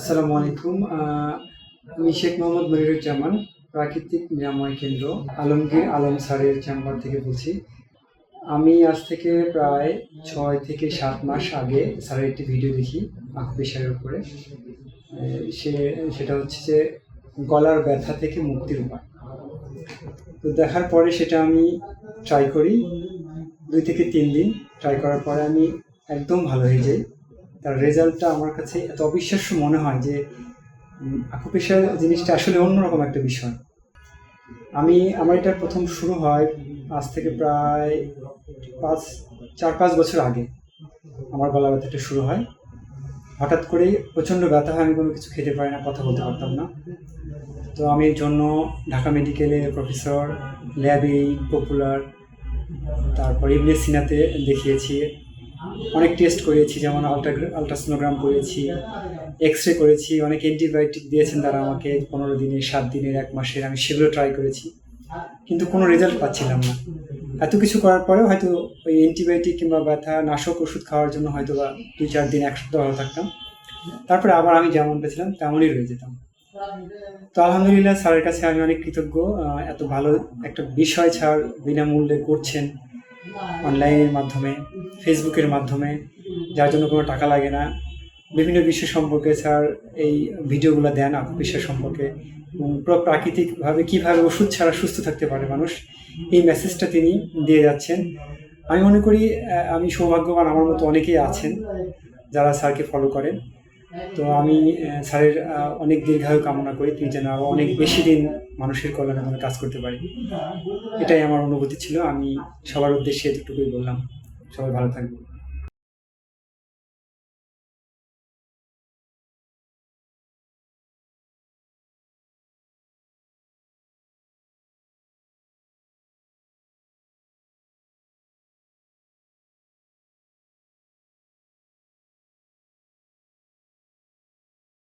আসসালামু আলাইকুম। আমি শেখ মোহাম্মদ মনিরুজ্জামান, প্রাকৃতিক নিরাময় কেন্দ্র, আলমগীর আলম স্যারের চেম্বার থেকে বলছি। আমি আজ থেকে প্রায় ছয় থেকে সাত মাস আগে স্যারের একটি ভিডিও দেখি আকবি পেশারের উপরে। সে, সেটা হচ্ছে যে গলার ব্যথা থেকে মুক্তির উপায়। তো দেখার পরে সেটা আমি ট্রাই করি। দুই থেকে তিন দিন ট্রাই করার পরে আমি একদম ভালো হয়ে যাই। তার রেজাল্টটা আমার কাছে এত অবিশ্বাস্য মনে হয় যে আকুপেশার জিনিসটা আসলে অন্যরকম একটা বিষয়। আমি, আমার এটা প্রথম শুরু হয় আজ থেকে প্রায় পাঁচ, চার, পাঁচ বছর আগে। আমার গলা ব্যথাটা শুরু হয়। হঠাৎ করেই প্রচণ্ড ব্যথা হয়, আমি কোনো কিছু খেতে পারি না, কথা বলতে পারতাম না। তো আমি এর জন্য ঢাকা মেডিকেলে প্রফেসর ল্যাবে পপুলার তারপর ইবনে সিনাতে দেখিয়েছি। অনেক টেস্ট করেছি, যেমন আলট্রা আলট্রাসোনোগ্রাম করেছি এক্স রে করেছি, অনেক অ্যান্টিবায়োটিক দিয়েছেন তারা আমাকে পনেরো দিনের সাত দিনের, এক মাসের, আমি সেগুলো ট্রাই করেছি। কিন্তু কোনো রেজাল্ট পাচ্ছিলাম না। এত কিছু করার পরেও হয়তো ওই অ্যান্টিবায়োটিক কিংবা ব্যথা, নাশক ওষুধ খাওয়ার জন্য হয়তো বা দুই চার দিন এক সপ্তাহ ভালো থাকতাম। তারপরে আবার আমি যেমনটা ছিলাম তেমনই রয়ে যেতাম। তো আলহামদুলিল্লাহ স্যারের কাছে আমি অনেক কৃতজ্ঞ এত ভালো একটা বিষয় ছাড় বিনামূল্যে করছেন অনলাইনের মাধ্যমে। ফেসবুকের মাধ্যমে, যার জন্য কোনো টাকা লাগে না। বিভিন্ন বিষয় সম্পর্কে স্যার এই ভিডিওগুলো দেন আত্মবিশ্বাস সম্পর্কে। এবং পুরো প্রাকৃতিকভাবে কীভাবে ওষুধ ছাড়া সুস্থ থাকতে পারে মানুষ, এই মেসেজটা তিনি দিয়ে যাচ্ছেন। আমি মনে করি আমি সৌভাগ্যবান আমার মতো অনেকেই আছেন যারা স্যারকে ফলো করেন। তো আমি স্যারের অনেক দীর্ঘায়ু কামনা করি। তিনি যেন আরও অনেক বেশি দিন মানুষের কল্যাণে কাজ করতে পারি। এটাই আমার অনুভূতি ছিল। আমি সবার উদ্দেশ্যে এতটুকুই বললাম। সবাই ভালো থাকবে